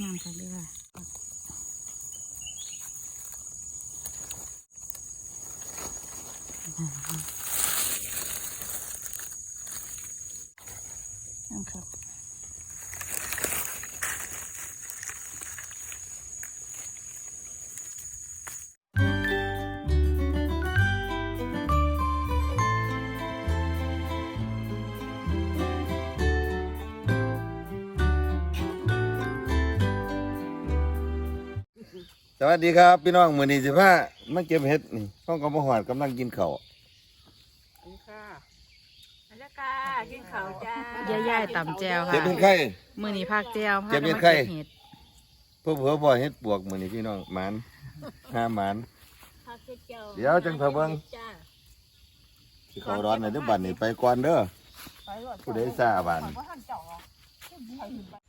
งามค่ะเลยค่ะงามครั วัสดีครับ พี่น้องมื้อนี้สิพามาเก็บเห็ดนี่ห้องกำมะหอดกำลังกินข้าวอันนี้ค่ะอันนี้ค่ะกินข้าวจ้าย่ายๆตำแจวค่ะ เก็บเห็ดไข่ มือนี้ภาคแจวเก็บเห็ดไข่เห็ดเพื่อเผื่อบ่เห็ดปวกมื้อนี้พี่น้องหมานห้าหมานผักเจ็ดเจียวเดี๋ยวจังเถอะเบิ่ง จ้าสิเขาร้อนในเด้อบัดนี้ไปก่อนเด้อไปรถผู้ใดทราบบัดว่าท่านเจ้าอะ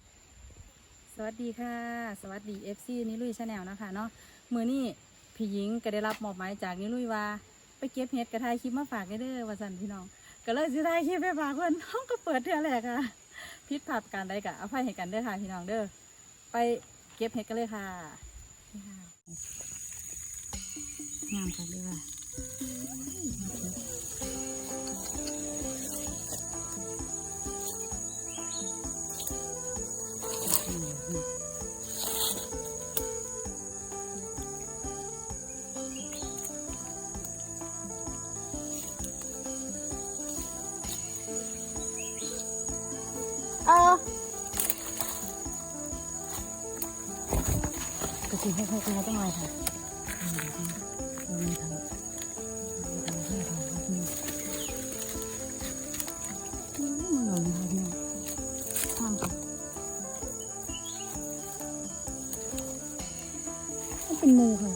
สวัสดีค่ะ สวัสดี FC นิลุยชาแนลนะคะเนาะมือนี้พี่หญิงก็ได้รับมอบหมายจากนิลุยว่า ไปเก็บเห็ดกระทายคลิปมาฝากให้เด้อว่าสันพี่น้อง ก็เลยสิถ่ายคลิปไปฝากเพื่อนน้องก็เปิดเท่าแรกค่ะพิษผัดการใดกะอภัยให้กันเด้อค่ะพี่น้องเด้อไปเก็บเห็ดกันเลยค่ะงามค่ะเลยค่ะ สีให้ให้คุณต้องอะไรค่ะมเรามีทางเราทำให้ทางครับนี่มันหล่นค่ะพี่น้องทางกับมันเป็นมูค่ะ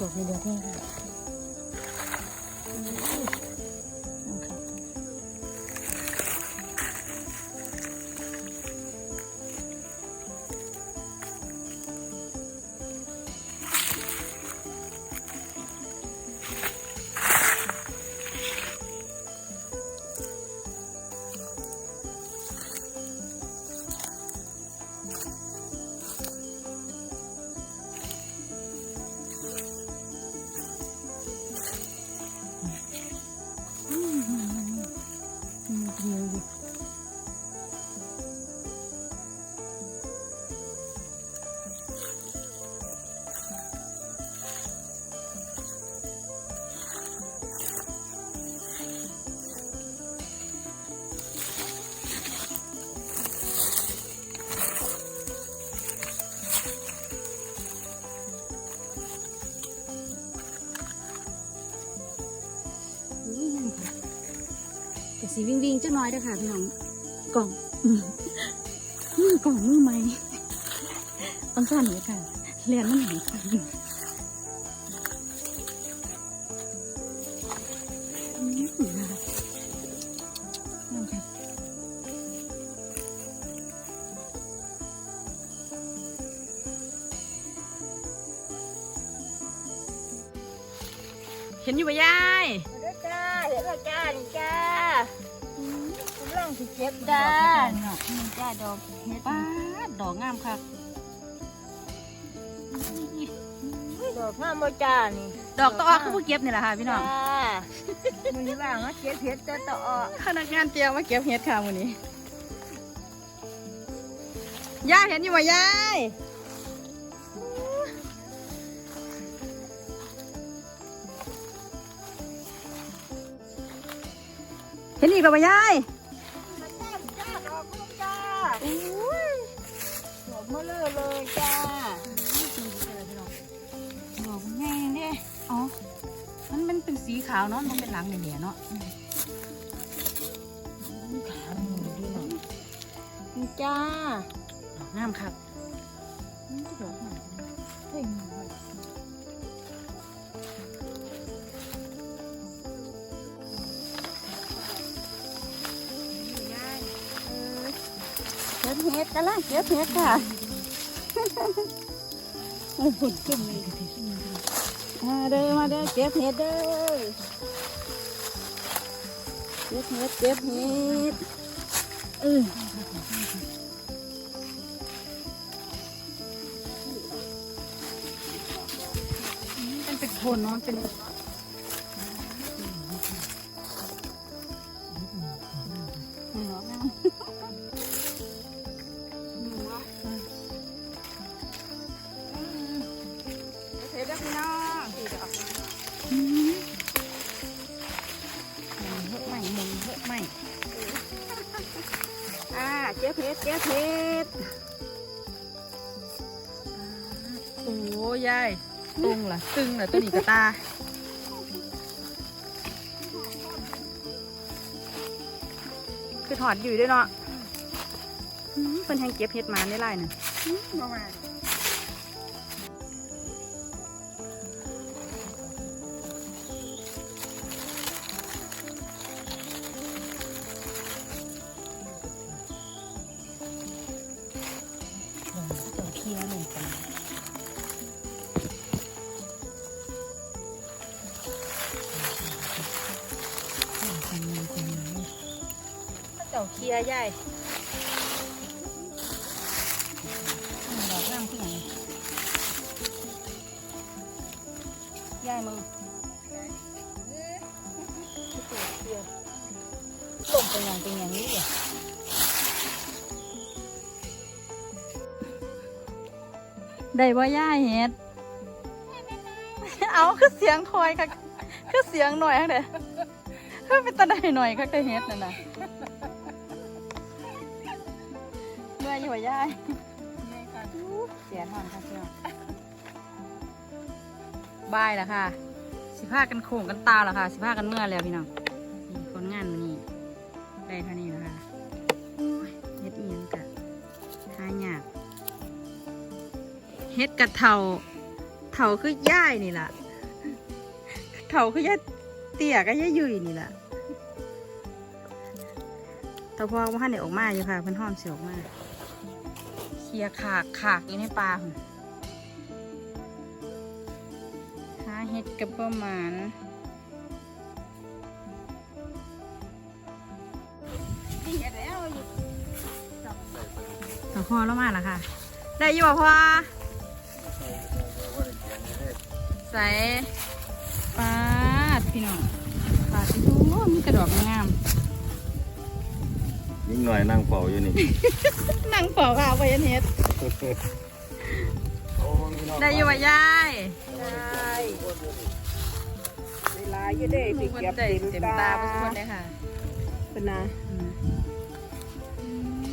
ดอกเสีวิ่งวิ่งจักหน้อยเด้อค่ะพี่น้องกล่องมือกล่องมือไหมต้องสั่นเลยค่ะเรียนมันหนักเห็นอยู่ปะยายาย สิเก็บจ้าดอนี่จ้าดอกเฮ็ดป้าดอกงามค่ะดอกงามบ่จ้านี่ ดอกตออคือผู้เก็บนี่แหละค่ะพี่น้องจ้ามือนี้ว่างมาเก็บเฮ็ดจ้าตออพนักงานเตรียมมาเก็บเฮ็ดค่ะมื้อนี้ยายเห็นอยู่ไหมยายเห็นอีกแล้วไหมยาย ขาวเนาะมันเป็นหลังเหลี่ยๆเนาะจ้าดอกงามครับดอกเพ่งหน่อยเก็บเห็ดกันละเก็บเห็ดค่ะโอ้โหจุ่มเลยมาเด้อมาเด้อเก็บเห็ดเด้อ เก็บเห็ดเก็บเห็ดเออมันเป็นโทนเนาะเป็น ก็บเห็ดเก็บเห็ดโอ้ยายตุงล่ะตึงล่ะตัวนี้กระตาคือถอดอยู่ด้วยเนาะอืมเป็นแหงเก็บเห็ดมาได้ไรน่ะประมาณ ลียร์ใหญ่ดอกนั่งที่ไหนยายมึงต้มเป็นอย่างเป็นอย่างนี้เหรอได้บ่ย่าเฮ็ด เอาคือเสียงคอยค่ะ คือเสียงหน่อยค่ะเด้คือเป็นตาได้หน่อยค่ะแต่เฮ็ดนั่นน่ะ เมื่อยอยู่บ่ย่ายเสียนอนค่ะเสียบายแล้วค่ะ สิพากันโค้งกันตาแล้วค่ะ สิพากันเมื่อแล้วพี่น้องนี่ผลงานมันนี่ได้เท่านี้แล้วค่ะเฮ็ดอีหยังกะหายากเฮ็ดกะเถาเถาคือย่ายนี่ล่ะเถาคือย่าเตี้ยก็ย่ายุ่ยนี่ล่ะแต่พอว่าเนี่ออกมาอยู่ค่ะเพิ่นห้อมเสียออกมา เคลียร์ขากขากอยู่ในปลาหุ่าเฮ็ดกับประมาณเห็ดอยู่ต่อพอแล้วมาล้วค่ะ ได้อยู่บ่พอใส่ปลาดพี่น้องปลาดที่ดูมีกระดอกงาม ยิ่งหน่อยนั่งเป่าอยู่นี่ นั่งเป่าข้าวไปยันเฮ็ดได้อยู่ว่ายายได้เวลาอยู่เด้ไปเก็บได้เต็มเต็มตาตาไปทุกคนเลยค่ะเป็นนะอืม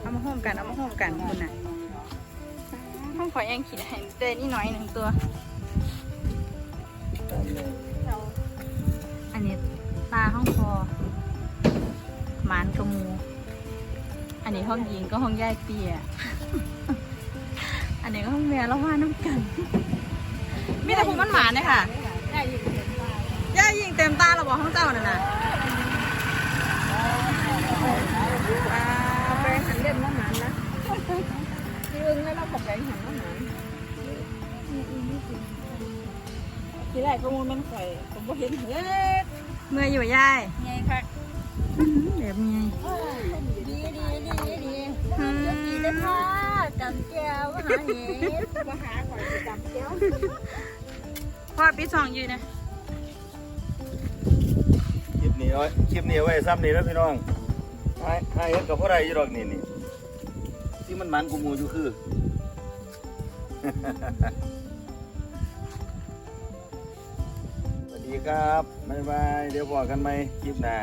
เอามาห้อมกันเอามาห้อมกันคุณน่ะห้องขอยังขีดให้เต้นี่น้อยหนึ่งตัวอันนี้ตาห้องคอ หมานกระมู อันนี้ห้องหญิงก็ห้องย่ายเปีย อันนี้ก็ห้องแม่แล้วว่าน้ำกัน มีแต่ภูมันหมานเลยค่ะได้อยู่เต็มตาย่ายิงเต็มตาเราบอกห้องเจ้าน่ะนะเอาไปหันเล่นน้ำหมันนะที่อึ้งแล้วเราบอกไปหันน้ำหมันทีแรกก็มูมันข่อยผมบ่เห็นเห็ดเมื่อยอยู่ยายไงค่ะ เดี๋ยวมีไงดีดีดีดีดีได้ค่ะจำแก้วมาหาเห็ดมาหาข่อยจำแก้วพ่อปีสองยืนนะคลิปนี้เอาไว้คลิปนี้เอาไว้ซ้ำนี่แล้วพี่น้องให้ให้เฮ็ดกับพ่อใดอยู่ดอกนี่นี่ที่มันมันกูมูอยู่คือสวัสดีครับ บ๊ายบาย เดี๋ยวบอกกันไหมคลิปหน้า